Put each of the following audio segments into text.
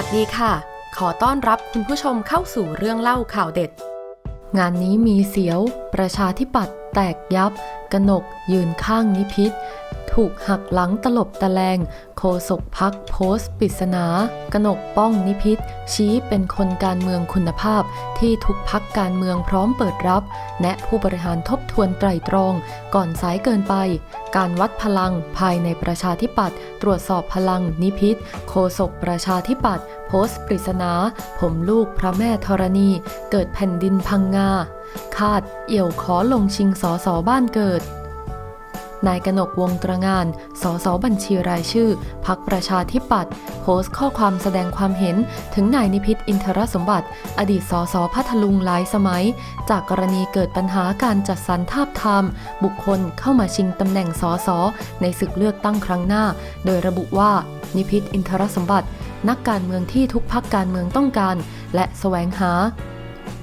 วัสดีค่ะ ขอต้อนรับคุณผู้ชมเข้าสู่เรื่องเล่าข่าวเด็ด งานนี้มีเสียว ประชาธิปัตย์แตกยับ กนกยืนข้างนิพิษ ถูกหักหลังตลบตะแลง โคศกพักโพสต์ปริศนากนกป้องนิพิษชี้เป็นคนการเมืองคุณภาพ ที่ทุกพักการเมืองพร้อมเปิดรับ แนะผู้บริหารทบทวนไตรตรอง ก่อนสายเกินไป การวัดพลังภายในประชาธิปัตย์ตรวจสอบพลังนิพิษ โคศกประชาธิปัตย์โพสต์ปริศนา ผมลูกพระแม่ธรณี เกิดแผ่นดินพังงาคาดเอี่ยวขอลงชิงสอสอบ้านเกิด นายกนกวงตระงาน สสบัญชีรายชื่อ พักประชาธิปัตย์โพสต์ข้อความแสดงความเห็นถึงนายนิพิษอินทรสมบัติ อดีตสสพัทลุงหลายสมัย จากกรณีเกิดปัญหาการจัดสรรทาบทามบุคคลเข้ามาชิงตำแหน่งสสในศึกเลือกตั้งครั้งหน้า โดยระบุว่านิพิษอินทรสมบัติ นักการเมืองที่ทุกพักการเมืองต้องการ และแสวงหา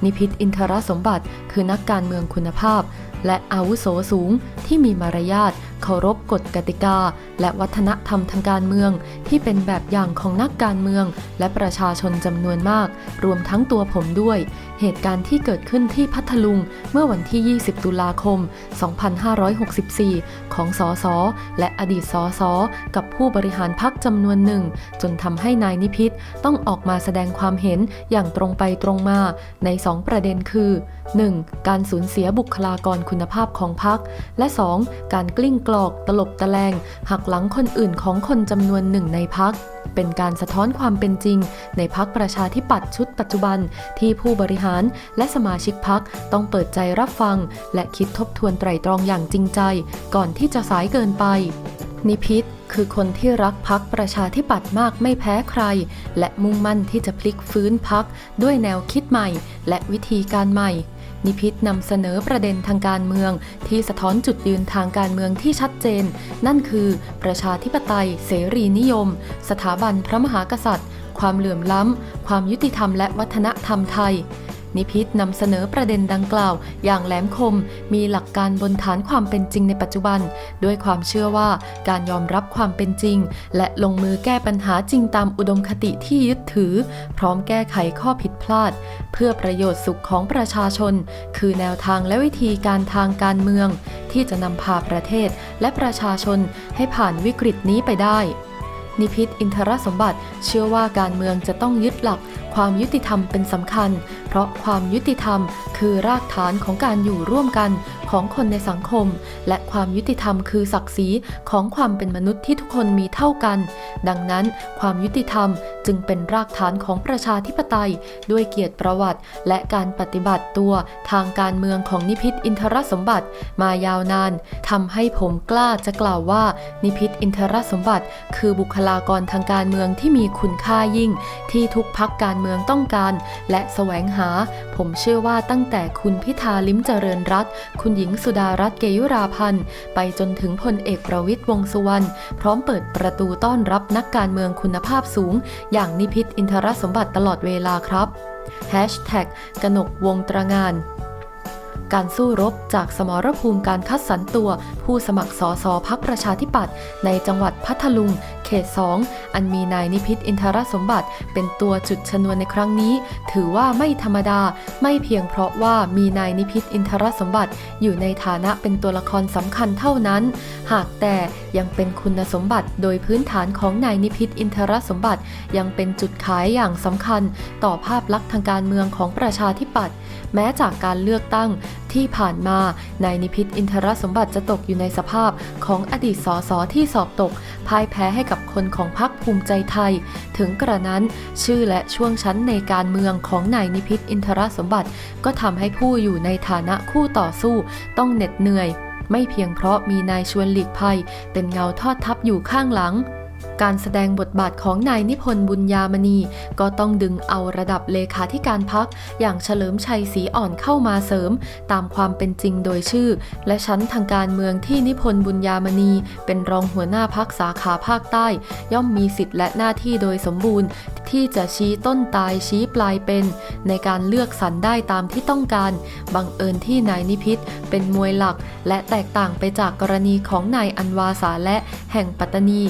นิพิษอินทรสมบัติ คือนักการเมืองคุณภาพ และอาวุโสสูงที่มีมารยาทเคารพกฎกติกา และวัฒนธรรมทางการเมือง ที่เป็นแบบอย่างของนักการเมือง และประชาชนจำนวนมาก รวมทั้งตัวผมด้วยเหตุการณ์ที่เกิดขึ้นที่พัทลุงเมื่อวันที่ 20 ตุลาคม 2564 ของสสและอดีตสสกับผู้บริหารพักจำนวนหนึ่ง จนทำให้นายนิพิษต้องออกมาแสดงความเห็นอย่างตรงไปตรงมาใน 2 ประเด็นคือ 1. การสูญเสียบุคลากรคุณภาพของพัก และ 2. การกลิ้งกลอกตลบตะแลงหักหลังคนอื่นของคนจำนวนหนึ่งในพัก เป็นการสะท้อนความเป็นจริง ในพักประชาธิปัตย์ชุดปัจจุบันที่ผู้บริหารและสมาชิกพักต้องเปิดใจรับฟัง และคิดทบทวนไตรตรองอย่างจริงใจ ก่อนที่จะสายเกินไป นิพิษคือคนที่รักพักประชาธิปัตย์มากไม่แพ้ใคร และมุ่งมั่นที่จะพลิกฟื้นพักด้วยแนวคิดใหม่ และวิธีการใหม่ นิพิษนำเสนอประเด็นทางการเมือง ที่สะท้อนจุดยืนทางการเมืองที่ชัดเจน นั่นคือประชาธิปไตย เสรีนิยม สถาบันพระมหากษัตริย์ ความเหลื่อมล้ำ ความยุติธรรมและวัฒนธรรมไทยนิพิษนำเสนอประเด็นดังกล่าว อย่างแหลมคม มีหลักการบนฐานความเป็นจริงในปัจจุบัน ด้วยความเชื่อว่าการยอมรับความเป็นจริง และลงมือแก้ปัญหาจริงตามอุดมคติที่ยึดถือ พร้อมแก้ไขข้อผิดพลาด เพื่อประโยชน์สุขของประชาชน คือแนวทางและวิธีการทางการเมือง ที่จะนำพาประเทศและประชาชนให้ผ่านวิกฤตนี้ไปได้นิพิษอินทรสมบัติเชื่อว่าการเมืองจะต้องยึดหลัก ความยุติธรรมเป็นสำคัญ เพราะความยุติธรรมคือรากฐานของการอยู่ร่วมกันของคนในสังคม และความยุติธรรมคือศักดิ์ศรีของความเป็นมนุษย์ที่ทุกคนมีเท่ากัน ดังนั้น ความยุติธรรม จึงเป็นรากฐานของประชาธิปไตย ด้วยเกียรติประวัติ และการปฏิบัติตัวทางการเมืองของนิพิษอินทรสมบัติมายาวนานทำให้ผมกล้าจะกล่าวว่านิพิษอินทรสมบัติ คือบุคลากรทางการเมืองที่มีคุณค่ายิ่ง ที่ทุกพักการเมืองต้องการ และแสวงหา ผมเชื่อว่าตั้งแต่คุณพิธาลิ้มเจริญรัตคุณหญิงสุดารัตน์เกยุราพันธ์ไปจนถึงพลเอกประวิตยวงสุวรรณพร้อมเปิดประตูต้อนรับนักการเมืองคุณภาพสูงอย่างนิพิษอินทรสมบัติตลอดเวลาครับ Hashtag กนกวงตระงาน การสู้รบจากสมรภูมิการคัดสรรตัว ผู้สมัครสอสอพักประชาธิปัตย์ในจังหวัดพัทลุง เขต 2 อันมีนายนิพิษอินทรสมบัติ เป็นตัวจุดชนวนในครั้งนี้ ถือว่าไม่ธรรมดา ไม่เพียงเพราะว่ามีนายนิพิษอินทรสมบัติ อยู่ในฐานะเป็นตัวละครสำคัญเท่านั้น หากแต่ยังเป็นคุณสมบัติโดยพื้นฐานของนายนิพิษอินทรสมบัติ ยังเป็นจุดขายอย่างสำคัญ ต่อภาพลักษณ์ทางการเมืองของประชาธิปัตย์แม้จากการเลือกตั้งที่ผ่านมานายนิพิษอินทรสมบัติจะตกอยู่ในสภาพของอดีตสสที่สอบตกพ่ายแพ้ให้กับคนของพรรคภูมิใจไทย ถึงกระนั้นชื่อและช่วงชั้นในการเมืองของนายนิพิษอินทรสมบัติ ก็ทำให้ผู้อยู่ในฐานะคู่ต่อสู้ต้องเหน็ดเหนื่อย ไม่เพียงเพราะมีนายชวนหลีกภัย เป็นเงาทอดทับอยู่ข้างหลัง การแสดงบทบาทของนายนิพนธ์บุญญามณี ก็ต้องดึงเอาระดับเลขาธิการพัก อย่างเฉลิมชัยศรีอ่อนเข้ามาเสริม ตามความเป็นจริงโดยชื่อ และชั้นทางการเมืองที่นิพนธ์บุญญามณี เป็นรองหัวหน้าพักสาขาภาคใต้ ย่อมมีสิทธิ์และหน้าที่โดยสมบูรณ์ ที่จะชี้ต้นตายชี้ปลายเป็น ในการเลือกสรรได้ตามที่ต้องการ บังเอิญที่นายนิพิษเป็นมวยหลัก และแตกต่างไปจากกรณีของนายอันวาสาและแห่งปัตตานี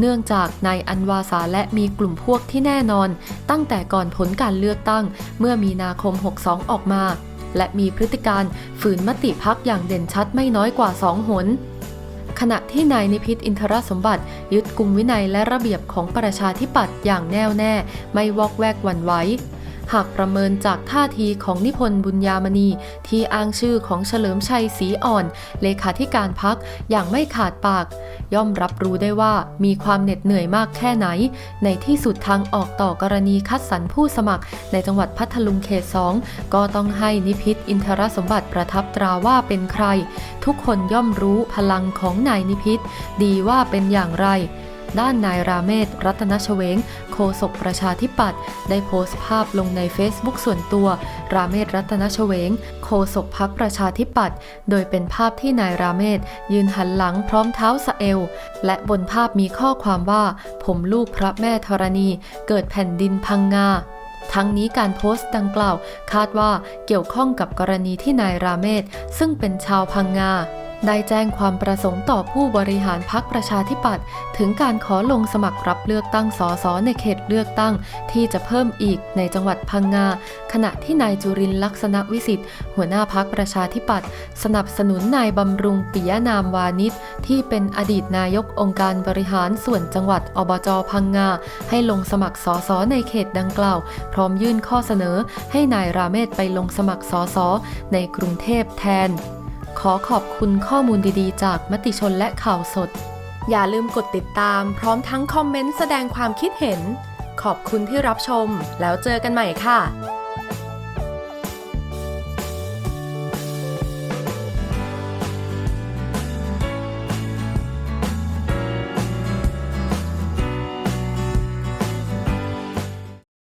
เนื่องจากนายอันวาสาและมีกลุ่มพวกที่แน่นอน ตั้งแต่ก่อนผลการเลือกตั้ง เมื่อมีนาคม 62 ออกมา และมีพฤติการฝืนมติพักอย่างเด่นชัดไม่น้อยกว่าสองหนขณะที่นายนิพิษอินทรสมบัติ ยึดกลุ่มวินัยและระเบียบของประชาธิปัตย์อย่างแน่วแน่ ไม่วอกแวกวันไหว หากประเมินจากท่าทีของนิพนธ์บุญญามณี ที่อ้างชื่อของเฉลิมชัยศรีอ่อน เลขาธิการพักอย่างไม่ขาดปาก ย่อมรับรู้ได้ว่ามีความเหน็ดเหนื่อยมากแค่ไหน ในที่สุดทางออกต่อกรณีคัดสรรผู้สมัคร ในจังหวัดพัทลุงเขตสองก็ต้องให้นิพิษอินทรสมบัติประทับตราว่าเป็นใคร ทุกคนย่อมรู้พลังของนายนิพิษดีว่าเป็นอย่างไร ด้านนายราเมศรัตนชเวงโฆษกประชาธิปัตย์ได้โพสต์ภาพลงใน Facebook ส่วนตัว ราเมศรัตนชเวงโฆษกพักประชาธิปัตย์โดยเป็นภาพที่นายราเมศยืนหันหลังพร้อมเท้าสะเอว และบนภาพมีข้อความว่า ผมลูกพระแม่ธรณี เกิดแผ่นดินพังงาทั้งนี้การโพสต์ดังกล่าว คาดว่าเกี่ยวข้องกับกรณีที่นายราเมศซึ่งเป็นชาวพังงา ได้แจ้งความประสงค์ต่อผู้บริหารพักประชาธิปัตย์ถึงการขอลงสมัครรับเลือกตั้งสสในเขตเลือกตั้ง ที่จะเพิ่มอีกในจังหวัดพังงา ขณะที่นายจุรินลักษณะวิสิทธิ์หัวหน้าพักประชาธิปัตย์สนับสนุนนายบำรุงปิยนามวานิชที่เป็นอดีตนายกองค์การบริหารส่วนจังหวัดอบจพังงา ให้ลงสมัครสสในเขตดังกล่าว พร้อมยื่นข้อเสนอ ให้นายราเมศไปลงสมัครสสในกรุงเทพแทน ขอขอบคุณข้อมูลดีๆ จากมติชนและข่าวสด อย่าลืมกดติดตามพร้อมทั้งคอมเมนต์แสดงความคิดเห็น ขอบคุณที่รับชม แล้วเจอกันใหม่ค่ะ